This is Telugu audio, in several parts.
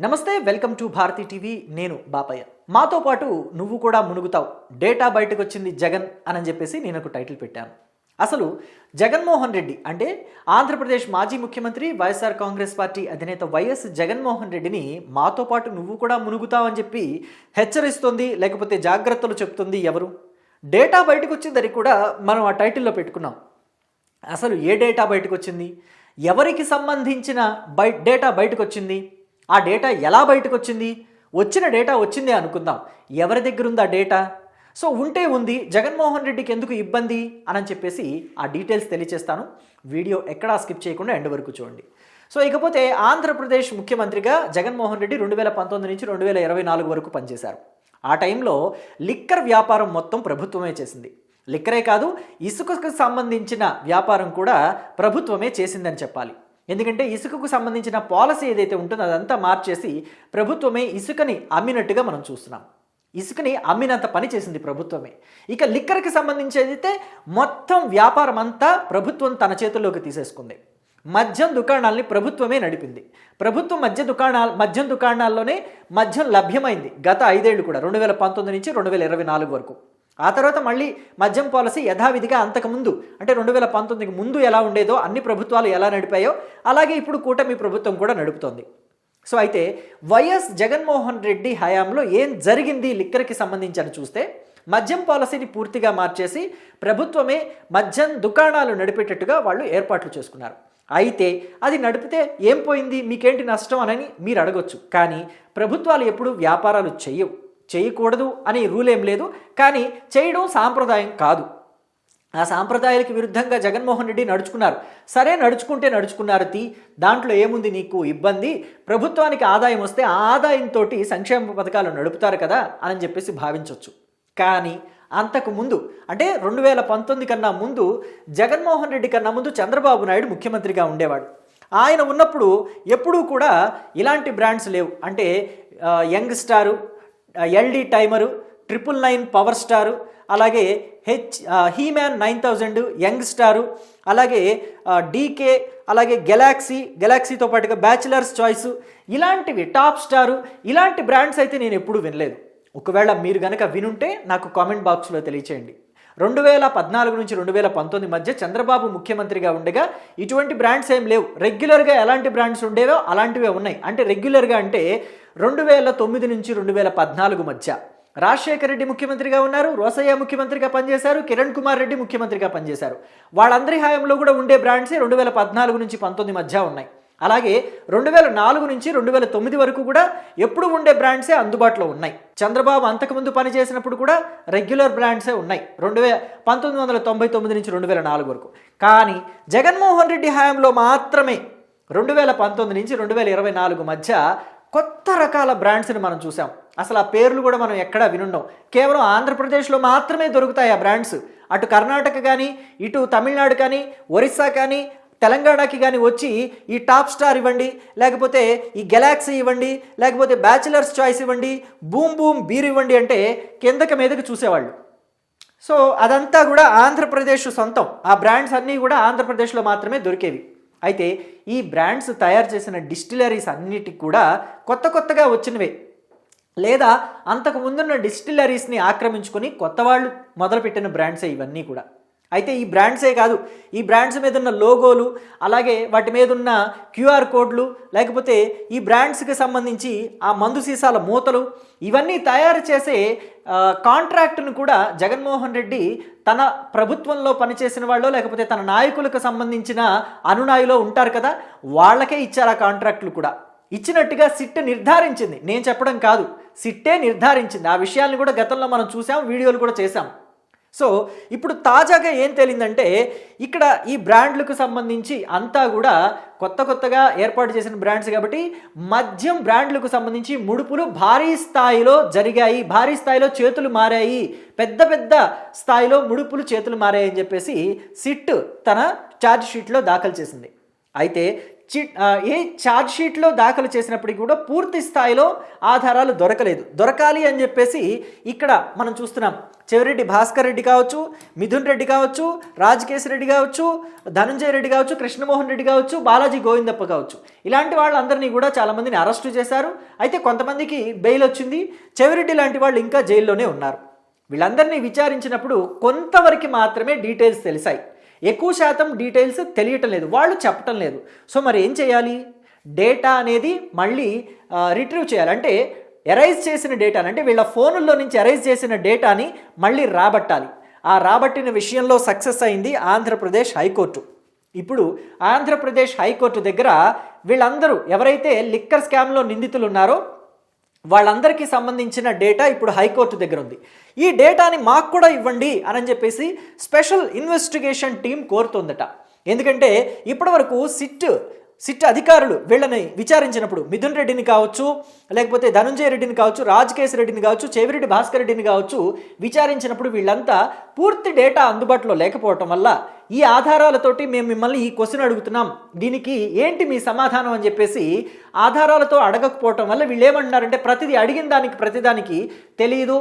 నమస్తే వెల్కమ్ టు భారతి టీవీ. నేను బాపయ్య. మాతో పాటు నువ్వు కూడా మునుగుతావు. డేటా బయటకు వచ్చింది జగన్ అని చెప్పేసి నేను ఒక టైటిల్ పెట్టాను. అసలు జగన్మోహన్ రెడ్డి అంటే ఆంధ్రప్రదేశ్ మాజీ ముఖ్యమంత్రి వైఎస్ఆర్ కాంగ్రెస్ పార్టీ అధినేత వైఎస్ జగన్మోహన్ రెడ్డిని మాతో పాటు నువ్వు కూడా మునుగుతావని చెప్పి హెచ్చరిస్తుంది లేకపోతే జాగ్రత్తలు చెప్తుంది ఎవరు? డేటా బయటకు వచ్చిందని కూడా మనం ఆ టైటిల్లో పెట్టుకున్నాం. అసలు ఏ డేటా బయటకు వచ్చింది ఎవరికి సంబంధించిన బై డేటా బయటకు వచ్చింది ఆ డేటా ఎలా బయటకు వచ్చింది వచ్చిన డేటా వచ్చిందే అనుకుందాం. ఎవరి దగ్గర ఉంది ఆ డేటా? సో ఉంటే ఉంది. జగన్మోహన్ రెడ్డికి ఎందుకు ఇబ్బంది? అని చెప్పేసి ఆ డీటెయిల్స్ తెలియచేస్తాను. వీడియో ఎక్కడా స్కిప్ చేయకుండా ఎండ్ వరకు చూడండి. సో ఇకపోతే ఆంధ్రప్రదేశ్ ముఖ్యమంత్రిగా జగన్మోహన్ రెడ్డి రెండు వేల పంతొమ్మిది నుంచి రెండు వేల ఇరవై నాలుగు వరకు పనిచేశారు. ఆ టైంలో లిక్కర్ వ్యాపారం మొత్తం ప్రభుత్వమే చేసింది. లిక్కరే కాదు ఇసుకకు సంబంధించిన వ్యాపారం కూడా ప్రభుత్వమే చేసిందని చెప్పాలి. ఎందుకంటే ఇసుకకు సంబంధించిన పాలసీ ఏదైతే ఉంటుందో అదంతా మార్చేసి ప్రభుత్వమే ఇసుకని అమ్మినట్టుగా మనం చూస్తున్నాం. ఇసుకని అమ్మినంత పని చేసింది ప్రభుత్వమే. ఇక లిక్కర్కి సంబంధించి అయితే మొత్తం వ్యాపారం అంతా ప్రభుత్వం తన చేతుల్లోకి తీసేసుకుంది. మద్యం దుకాణాలని ప్రభుత్వమే నడిపింది. ప్రభుత్వం మద్య దుకాణాలు మద్యం దుకాణాల్లోనే మద్యం లభ్యమైంది గత ఐదేళ్ళు కూడా రెండు వేల పంతొమ్మిది నుంచి రెండు వేల ఇరవై నాలుగు వరకు. ఆ తర్వాత మళ్ళీ మద్యం పాలసీ యథావిధిగా అంతకుముందు అంటే రెండు వేల పంతొమ్మిదికి ముందు ఎలా ఉండేదో అన్ని ప్రభుత్వాలు ఎలా నడిపాయో అలాగే ఇప్పుడు కూటమి ప్రభుత్వం కూడా నడుపుతోంది. సో అయితే వైఎస్ జగన్మోహన్ రెడ్డి హయాంలో ఏం జరిగింది లిక్కర్కి సంబంధించి చూస్తే మద్యం పాలసీని పూర్తిగా మార్చేసి ప్రభుత్వమే మద్యం దుకాణాలు నడిపేటట్టుగా వాళ్ళు ఏర్పాట్లు చేసుకున్నారు. అయితే అది నడిపితే ఏం పోయింది? మీకేంటి నష్టం అని మీరు అడగొచ్చు. కానీ ప్రభుత్వాలు ఎప్పుడు వ్యాపారాలు చేయవు చేయకూడదు అనే రూల్ ఏం లేదు. కానీ చేయడం సాంప్రదాయం కాదు. ఆ సాంప్రదాయాలకు విరుద్ధంగా జగన్మోహన్ రెడ్డి నడుచుకున్నారు. సరే నడుచుకుంటే నడుచుకున్నారు తీ. దాంట్లో ఏముంది నీకు? ఇబ్బంది. ప్రభుత్వానికి ఆదాయం వస్తే ఆ ఆదాయంతో సంక్షేమ పథకాలు నడుపుతారు కదా అని చెప్పేసి భావించవచ్చు కానీ అంతకు ముందు అంటే రెండు వేల పంతొమ్మిది కన్నా ముందు జగన్మోహన్ రెడ్డి కన్నా ముందు చంద్రబాబు నాయుడు ముఖ్యమంత్రిగా ఉండేవాడు. ఆయన ఉన్నప్పుడు ఎప్పుడూ కూడా ఇలాంటి బ్రాండ్స్ లేవు. అంటే young star LD timer triple nine power star అలాగే H heman nine thousand young star అలాగే డీకే అలాగే గెలాక్సీ గెలాక్సీతో పాటుగా బ్యాచిలర్స్ చాయిస్ ఇలాంటివి టాప్ స్టారు ఇలాంటి బ్రాండ్స్ అయితే నేను ఎప్పుడూ వినలేదు. ఒకవేళ మీరు గనక వినుంటే నాకు కామెంట్ బాక్స్లో తెలియచేయండి. రెండు వేల పద్నాలుగు నుంచి రెండు వేల పంతొమ్మిది మధ్య చంద్రబాబు ముఖ్యమంత్రిగా ఉండగా ఇటువంటి బ్రాండ్స్ ఏం లేవు. రెగ్యులర్గా ఎలాంటి బ్రాండ్స్ ఉండేవో అలాంటివే ఉన్నాయి. అంటే రెగ్యులర్గా అంటే రెండు వేల తొమ్మిది నుంచి రెండు వేల పద్నాలుగు మధ్య. రాజశేఖర రెడ్డి ముఖ్యమంత్రిగా ఉన్నారు రోసయ్య ముఖ్యమంత్రిగా పనిచేశారు కిరణ్ కుమార్ రెడ్డి ముఖ్యమంత్రిగా పనిచేశారు. వాళ్ళందరి హయాంలో కూడా ఉండే బ్రాండ్సే రెండు వేల పద్నాలుగు నుంచి పంతొమ్మిది మధ్య ఉన్నాయి. అలాగే రెండు వేల నాలుగు నుంచి రెండు వేల తొమ్మిది వరకు కూడా ఎప్పుడు ఉండే బ్రాండ్సే అందుబాటులో ఉన్నాయి. చంద్రబాబు అంతకుముందు పనిచేసినప్పుడు కూడా రెగ్యులర్ బ్రాండ్సే ఉన్నాయి రెండు వే పంతొమ్మిది వందల తొంభై తొమ్మిది నుంచి రెండు వేల నాలుగు వరకు. కానీ జగన్మోహన్ రెడ్డి హయాంలో మాత్రమే రెండు వేల పంతొమ్మిది నుంచి రెండు వేల ఇరవై నాలుగు మధ్య కొత్త రకాల బ్రాండ్స్ని మనం చూసాం. అసలు ఆ పేర్లు కూడా మనం ఎక్కడా వినుండం కేవలం ఆంధ్రప్రదేశ్లో మాత్రమే దొరుకుతాయి ఆ బ్రాండ్స్. అటు కర్ణాటక కానీ ఇటు తమిళనాడు కానీ ఒరిస్సా కానీ తెలంగాణకి కానీ వచ్చి ఈ టాప్ స్టార్ ఇవ్వండి లేకపోతే ఈ గెలాక్సీ ఇవ్వండి లేకపోతే బ్యాచిలర్స్ చాయిస్ ఇవ్వండి బూమ్ బూమ్ బీర్ ఇవ్వండి అంటే కిందకి మీదకి చూసేవాళ్ళు. సో అదంతా కూడా ఆంధ్రప్రదేశ్ సొంతం. ఆ బ్రాండ్స్ అన్నీ కూడా ఆంధ్రప్రదేశ్లో మాత్రమే దొరికేవి. అయితే ఈ బ్రాండ్స్ తయారు చేసిన డిస్టిలరీస్ అన్నిటికి కూడా కొత్త కొత్తగా వచ్చినవే. లేదా అంతకు ముందున్న డిస్టిలరీస్ని ఆక్రమించుకొని కొత్త వాళ్ళు మొదలుపెట్టిన బ్రాండ్సే ఇవన్నీ కూడా. అయితే ఈ బ్రాండ్సే కాదు ఈ బ్రాండ్స్ మీద ఉన్న లోగోలు అలాగే వాటి మీద ఉన్న క్యూఆర్ కోడ్లు లేకపోతే ఈ బ్రాండ్స్కి సంబంధించి ఆ మందు సీసాల మూతలు ఇవన్నీ తయారు చేసే కాంట్రాక్ట్ను కూడా జగన్మోహన్ రెడ్డి తన ప్రభుత్వంలో పనిచేసిన వాళ్ళు లేకపోతే తన నాయకులకు సంబంధించిన అనునాయిలో ఉంటారు కదా వాళ్ళకే ఇచ్చారు ఆ కాంట్రాక్టులు కూడా. ఇచ్చినట్టుగా సిట్ నిర్ధారించింది. నేను చెప్పడం కాదు సిట్టే నిర్ధారించింది. ఆ విషయాన్ని కూడా గతంలో మనం చూసాం వీడియోలు కూడా చేశాం. సో ఇప్పుడు తాజాగా ఏం తేలిందంటే ఇక్కడ ఈ బ్రాండ్లకు సంబంధించి అంతా కూడా కొత్త కొత్తగా ఏర్పాటు చేసిన బ్రాండ్స్ కాబట్టి మద్యం బ్రాండ్లకు సంబంధించి ముడుపులు భారీ స్థాయిలో జరిగాయి. భారీ స్థాయిలో చేతులు మారాయి. పెద్ద పెద్ద స్థాయిలో ముడుపులు చేతులు మారాయి అని చెప్పేసి సిట్ తన ఛార్జ్ షీట్లో దాఖలు చేసింది. అయితే ఏ ఛార్జ్ షీట్లో దాఖలు చేసినప్పటికీ కూడా పూర్తి స్థాయిలో ఆధారాలు దొరకలేదు. దొరకాలి అని చెప్పేసి ఇక్కడ మనం చూస్తున్నాం. చెవిరెడ్డి భాస్కర్ రెడ్డి కావచ్చు మిథున్ రెడ్డి కావచ్చు రాజకేశ్ రెడ్డి కావచ్చు ధనంజయ రెడ్డి కావచ్చు కృష్ణమోహన్ రెడ్డి కావచ్చు బాలాజీ గోవిందప్ప కావచ్చు. ఇలాంటి వాళ్ళందరినీ కూడా చాలామందిని అరెస్టు చేశారు. అయితే కొంతమందికి బెయిల్ వచ్చింది. చెవిరెడ్డి లాంటి వాళ్ళు ఇంకా జైల్లోనే ఉన్నారు. వీళ్ళందరినీ విచారించినప్పుడు కొంతవరకు మాత్రమే డీటెయిల్స్ తెలిసాయి. ఎక్కువ శాతం డీటెయిల్స్ తెలియటం లేదు వాళ్ళు చెప్పటం లేదు. సో మరి ఏం చేయాలి? డేటా అనేది మళ్ళీ రిట్రీవ్ చేయాలి. అంటే ఎరైజ్ చేసిన డేటాని అంటే వీళ్ళ ఫోనుల్లో నుంచి ఎరైజ్ చేసిన డేటాని మళ్ళీ రాబట్టాలి. ఆ రాబట్టిన విషయంలో సక్సెస్ అయింది ఆంధ్రప్రదేశ్ హైకోర్టు. ఇప్పుడు ఆంధ్రప్రదేశ్ హైకోర్టు దగ్గర వీళ్ళందరూ ఎవరైతే లిక్కర్ స్కామ్లో నిందితులు ఉన్నారో వాళ్ళందరికీ సంబంధించిన డేటా ఇప్పుడు హైకోర్టు దగ్గర ఉంది. ఈ డేటాని మాకు కూడా ఇవ్వండి అని చెప్పేసి స్పెషల్ ఇన్వెస్టిగేషన్ టీం కోరుతోందట. ఎందుకంటే ఇప్పటివరకు సిట్ సిట్ అధికారులు వీళ్ళని విచారించినప్పుడు మిథున్ రెడ్డిని కావచ్చు లేకపోతే ధనుంజయ రెడ్డిని కావచ్చు రాజకేశ్ రెడ్డిని కావచ్చు చెవిరెడ్డి భాస్కర్ రెడ్డిని కావచ్చు విచారించినప్పుడు వీళ్ళంతా పూర్తి డేటా అందుబాటులో లేకపోవటం వల్ల ఈ ఆధారాలతోటి మేము మిమ్మల్ని ఈ క్వశ్చన్ అడుగుతున్నాం. దీనికి ఏంటి మీ సమాధానం అని చెప్పేసి ఆధారాలతో అడగకపోవటం వల్ల వీళ్ళు ఏమంటున్నారంటే ప్రతిదీ అడిగిన దానికి ప్రతిదానికి తెలియదు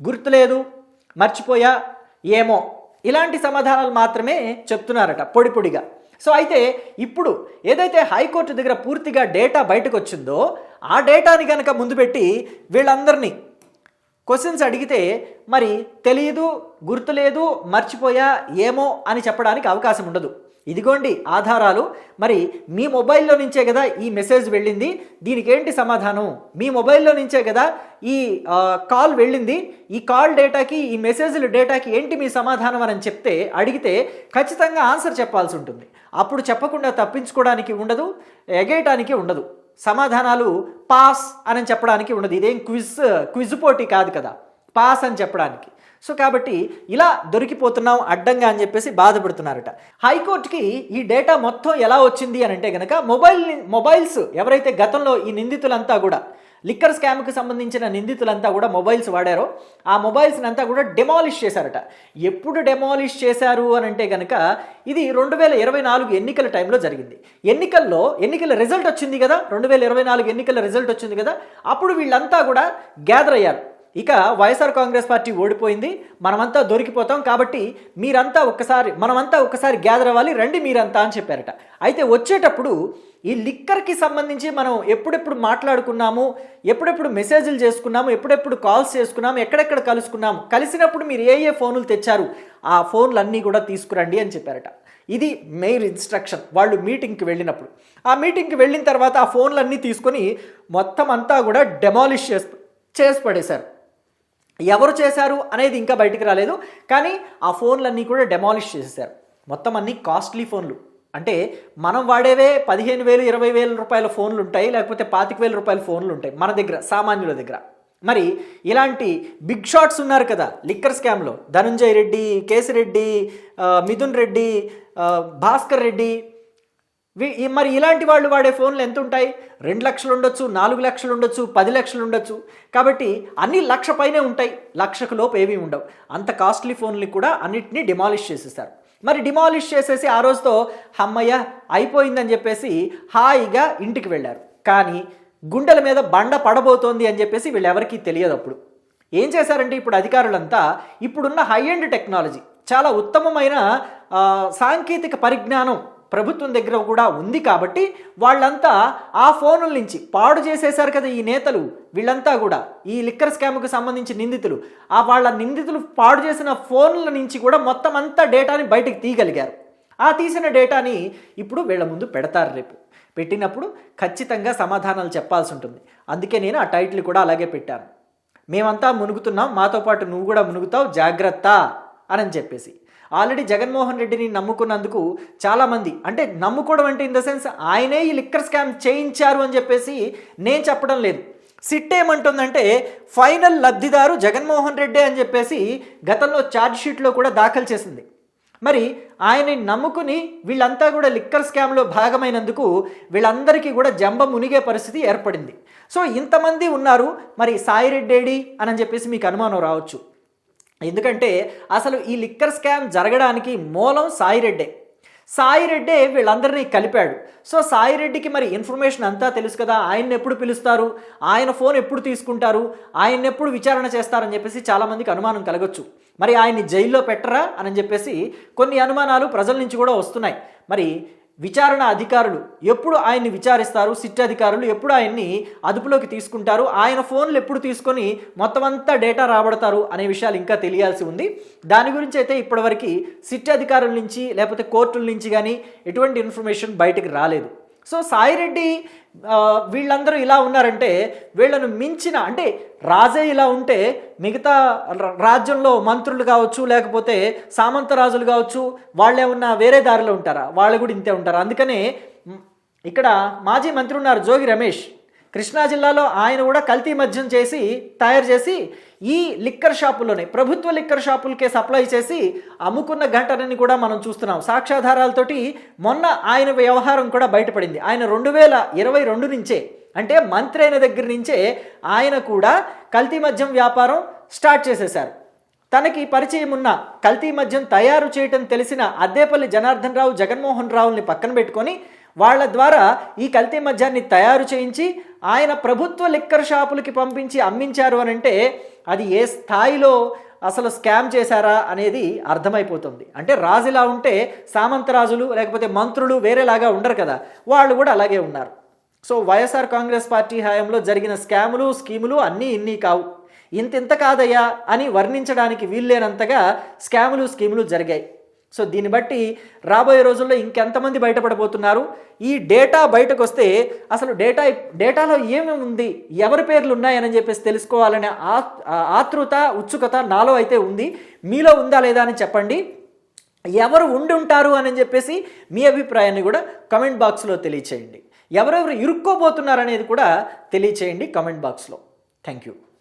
గుర్తులేదు మర్చిపోయా ఏమో. ఇలాంటి సమాధానాలు మాత్రమే చెప్తున్నారట పొడి పొడిగా. సో అయితే ఇప్పుడు ఏదైతే హైకోర్టు దగ్గర పూర్తిగా డేటా బయటకు వచ్చిందో ఆ డేటాని కనుక ముందు పెట్టి వీళ్ళందరినీ క్వశ్చన్స్ అడిగితే మరి తెలియదు గుర్తులేదు మర్చిపోయా ఏమో అని చెప్పడానికి అవకాశం ఉండదు. ఇదిగోండి ఆధారాలు. మరి మీ మొబైల్లో నుంచే కదా ఈ మెసేజ్ వెళ్ళింది. దీనికి ఏంటి సమాధానం? మీ మొబైల్లో నుంచే కదా ఈ కాల్ వెళ్ళింది. ఈ కాల్ డేటాకి ఈ మెసేజ్ల డేటాకి ఏంటి మీ సమాధానం అని చెప్తే అడిగితే ఖచ్చితంగా ఆన్సర్ చెప్పాల్సి ఉంటుంది. అప్పుడు చెప్పకుండా తప్పించుకోవడానికి ఉండదు ఎగేయటానికి ఉండదు. సమాధానాలు పాస్ అని చెప్పడానికి ఉండదు. ఇదేం క్విజ్ క్విజ్ పోటీ కాదు కదా. పాస్ అని చెప్పడానికి. సో కాబట్టి ఇలా దొరికిపోతున్నాం అడ్డంగా అని చెప్పేసి బాధపడుతున్నారట. హైకోర్టుకి ఈ డేటా మొత్తం ఎలా వచ్చింది అని అంటే కనుక మొబైల్ మొబైల్స్ ఎవరైతే గతంలో ఈ నిందితులంతా కూడా లిక్కర్ స్కామ్కి సంబంధించిన నిందితులంతా కూడా మొబైల్స్ వాడారో ఆ మొబైల్స్ని అంతా కూడా డెమాలిష్ చేశారట. ఎప్పుడు డెమాలిష్ చేశారు అని అంటే కనుక ఇది రెండు వేల ఇరవై నాలుగు ఎన్నికల టైంలో జరిగింది. ఎన్నికల్లో ఎన్నికల రిజల్ట్ వచ్చింది కదా? రెండు వేల ఇరవై నాలుగు ఎన్నికల రిజల్ట్ వచ్చింది కదా? అప్పుడు వీళ్ళంతా కూడా గ్యాదర్ అయ్యారు. ఇక వైఎస్ఆర్ కాంగ్రెస్ పార్టీ ఓడిపోయింది మనమంతా దొరికిపోతాం కాబట్టి మీరంతా ఒక్కసారి మనమంతా ఒక్కసారి గ్యాదర్ అవ్వాలి రండి మీరంతా అని చెప్పారట. అయితే వచ్చేటప్పుడు ఈ లిక్కర్కి సంబంధించి మనం ఎప్పుడెప్పుడు మాట్లాడుకున్నాము ఎప్పుడెప్పుడు మెసేజ్లు చేసుకున్నాము ఎప్పుడెప్పుడు కాల్స్ చేసుకున్నాము ఎక్కడెక్కడ కలుసుకున్నాము కలిసినప్పుడు మీరు ఏ ఏ ఫోన్లు తెచ్చారు ఆ ఫోన్లు అన్నీ కూడా తీసుకురండి అని చెప్పారట. ఇది మెయిన్ ఇన్స్ట్రక్షన్ వాళ్ళు మీటింగ్కి వెళ్ళినప్పుడు. ఆ మీటింగ్కి వెళ్ళిన తర్వాత ఆ ఫోన్లన్నీ తీసుకొని మొత్తం అంతా కూడా డెమాలిష్ చేసి చేసి పడేశారు. ఎవరు చేశారు అనేది ఇంకా బయటికి రాలేదు. కానీ ఆ ఫోన్లన్నీ కూడా డెమాలిష్ చేసేసారు. మొత్తం అన్ని కాస్ట్లీ ఫోన్లు. అంటే మనం వాడేవే పదిహేను వేలు ఇరవై వేల రూపాయల ఫోన్లు ఉంటాయి లేకపోతే పాతిక వేల రూపాయల ఫోన్లు ఉంటాయి మన దగ్గర సామాన్యుల దగ్గర. మరి ఇలాంటి బిగ్ షాట్స్ ఉన్నారు కదా లిక్కర్ స్కామ్లో ధనుంజయ్ రెడ్డి కేసిరెడ్డి మిథున్ రెడ్డి భాస్కర్ రెడ్డి మరి ఇలాంటి వాళ్ళు వాడే ఫోన్లు ఎంత ఉంటాయి రెండు లక్షలు ఉండొచ్చు నాలుగు లక్షలు ఉండొచ్చు పది లక్షలు ఉండొచ్చు. కాబట్టి అన్ని లక్ష పైనే ఉంటాయి. లక్షకు లోపు ఏమీ ఉండవు. అంత కాస్ట్లీ ఫోన్లు కూడా అన్నిటినీ డిమాలిష్ చేసేసారు మరి డిమాలిష్ చేసేసి ఆ రోజుతో అమ్మయ్య అయిపోయిందని చెప్పేసి హాయిగా ఇంటికి వెళ్ళారు. కానీ గుండెల మీద బండ పడబోతోంది అని చెప్పేసి వీళ్ళెవరికీ తెలియదు అప్పుడు. ఏం చేశారంటే ఇప్పుడు అధికారులంతా ఇప్పుడున్న హై ఎండ్ టెక్నాలజీ చాలా ఉత్తమమైన సాంకేతిక పరిజ్ఞానం ప్రభుత్వం దగ్గర కూడా ఉంది కాబట్టి వాళ్ళంతా ఆ ఫోనుల నుంచి పాడు చేసేశారు కదా ఈ నేతలు. వీళ్ళంతా కూడా ఈ లిక్కర్ స్కామ్కు సంబంధించి నిందితులు. ఆ వాళ్ళ నిందితులు పాడు చేసిన ఫోన్ల నుంచి కూడా మొత్తం అంతా డేటాని బయటకు తీయగలిగారు. ఆ తీసిన డేటాని ఇప్పుడు వీళ్ళ ముందు పెడతారు రేపు. పెట్టినప్పుడు ఖచ్చితంగా సమాధానాలు చెప్పాల్సి ఉంటుంది. అందుకే నేను ఆ టైటిల్ కూడా అలాగే పెట్టాను. మేమంతా మునుగుతున్నాం మాతో పాటు నువ్వు కూడా మునుగుతావు జాగ్రత్త అని చెప్పేసి. ఆల్రెడీ జగన్మోహన్ రెడ్డిని నమ్ముకున్నందుకు చాలామంది అంటే నమ్ముకోవడం అంటే ఇన్ ద సెన్స్ ఆయనే ఈ లిక్కర్ స్కామ్ చేయించారు అని చెప్పేసి నేను చెప్పడం లేదు. సిట్ ఏమంటుందంటే ఫైనల్ లబ్ధిదారు జగన్మోహన్ రెడ్డి అని చెప్పేసి గతంలో ఛార్జ్ షీట్లో కూడా దాఖలు చేసింది. మరి ఆయన్ని నమ్ముకుని వీళ్ళంతా కూడా లిక్కర్ స్కామ్లో భాగమైనందుకు వీళ్ళందరికీ కూడా జంబ మునిగే పరిస్థితి ఏర్పడింది. సో ఇంతమంది ఉన్నారు మరి సాయిరెడ్డేడి అని చెప్పేసి మీకు అనుమానం రావచ్చు. ఎందుకంటే అసలు ఈ లిక్కర్ స్కామ్ జరగడానికి మూలం సాయిరెడ్డే. సాయిరెడ్డే వీళ్ళందరినీ కలిపాడు. సో సాయిరెడ్డికి మరి ఇన్ఫర్మేషన్ అంతా తెలుసు కదా. ఆయన ఎప్పుడు పిలుస్తారు? ఆయన ఫోన్ ఎప్పుడు తీసుకుంటారు? ఆయన ఎప్పుడు విచారణ చేస్తారని చెప్పేసి చాలామందికి అనుమానం కలగొచ్చు. మరి ఆయన్ని జైల్లో పెట్టరా? అని చెప్పేసి కొన్ని అనుమానాలు ప్రజల నుంచి కూడా వస్తున్నాయి. మరి విచారణ అధికారులు ఎప్పుడు ఆయన్ని విచారిస్తారు? సిట్ అధికారులు ఎప్పుడు ఆయన్ని అదుపులోకి తీసుకుంటారు? ఆయన ఫోన్లు ఎప్పుడు తీసుకొని మొత్తం అంతా డేటా రాబడతారు అనే విషయాలు ఇంకా తెలియాల్సి ఉంది. దాని గురించి అయితే ఇప్పటివరకు సిట్ అధికారుల నుంచి లేకపోతే కోర్టుల నుంచి కానీ ఎటువంటి ఇన్ఫర్మేషన్ బయటకు రాలేదు. సో సాయిరెడ్డి వీళ్ళందరూ ఇలా ఉన్నారంటే వీళ్ళను మించిన అంటే రాజే ఇలా ఉంటే మిగతా రాజ్యంలో మంత్రులు కావచ్చు లేకపోతే సామంత రాజులు కావచ్చు వాళ్ళే ఉన్న వేరే దారిలో ఉంటారా? వాళ్ళు కూడా ఇంతే ఉంటారు? అందుకనే ఇక్కడ మాజీ మంత్రి ఉన్నారు జోగి రమేష్. కృష్ణా జిల్లాలో ఆయన కూడా కల్తీ మద్యం చేసి తయారు చేసి ఈ లిక్కర్ షాపుల్లోనే ప్రభుత్వ లిక్కర్ షాపులకే సప్లై చేసి అమ్ముకున్న ఘటనని కూడా మనం చూస్తున్నాం. సాక్ష్యాధారాలతోటి మొన్న ఆయన వ్యవహారం కూడా బయటపడింది. ఆయన రెండు వేల ఇరవై రెండు నుంచే అంటే మంత్రి అయిన దగ్గర నుంచే ఆయన కూడా కల్తీ మద్యం వ్యాపారం స్టార్ట్ చేసేశారు. తనకి పరిచయం ఉన్న కల్తీ మద్యం తయారు చేయటం తెలిసిన అద్దేపల్లి జనార్దన్ రావు జగన్మోహన్ రావుల్ని పక్కన పెట్టుకొని వాళ్ళ ద్వారా ఈ కల్తీ మద్యాన్ని తయారు చేయించి ఆయన ప్రభుత్వ లిక్కర్ షాపులకి పంపించి అమ్మించారు అని అంటే అది ఏ స్థాయిలో అసలు స్కామ్ చేశారా అనేది అర్థమైపోతుంది. అంటే రాజు ఇలా ఉంటే సామంతరాజులు లేకపోతే మంత్రులు వేరేలాగా ఉండరు కదా. వాళ్ళు కూడా అలాగే ఉన్నారు. సో వైఎస్ఆర్ కాంగ్రెస్ పార్టీ హయాంలో జరిగిన స్కాములు స్కీములు అన్నీ ఇన్ని కావు. ఇంత ఇంత కాదయ్యా అని వర్ణించడానికి వీల్లేనంతగా స్కాములు స్కీములు జరిగాయి. సో దీన్ని బట్టి రాబోయే రోజుల్లో ఇంకెంతమంది బయటపడబోతున్నారు? ఈ డేటా బయటకు వస్తే అసలు డేటా డేటాలో ఏమేమి ఉంది? ఎవరి పేర్లు ఉన్నాయని చెప్పేసి తెలుసుకోవాలనే ఆతృత ఉత్సుకత నాలో అయితే ఉంది. మీలో ఉందా లేదా అని చెప్పండి. ఎవరు ఉండి ఉంటారు అని చెప్పేసి మీ అభిప్రాయాన్ని కూడా కమెంట్ బాక్స్లో తెలియచేయండి. ఎవరెవరు ఇరుక్కోబోతున్నారనేది కూడా తెలియచేయండి కమెంట్ బాక్స్లో. Thank you.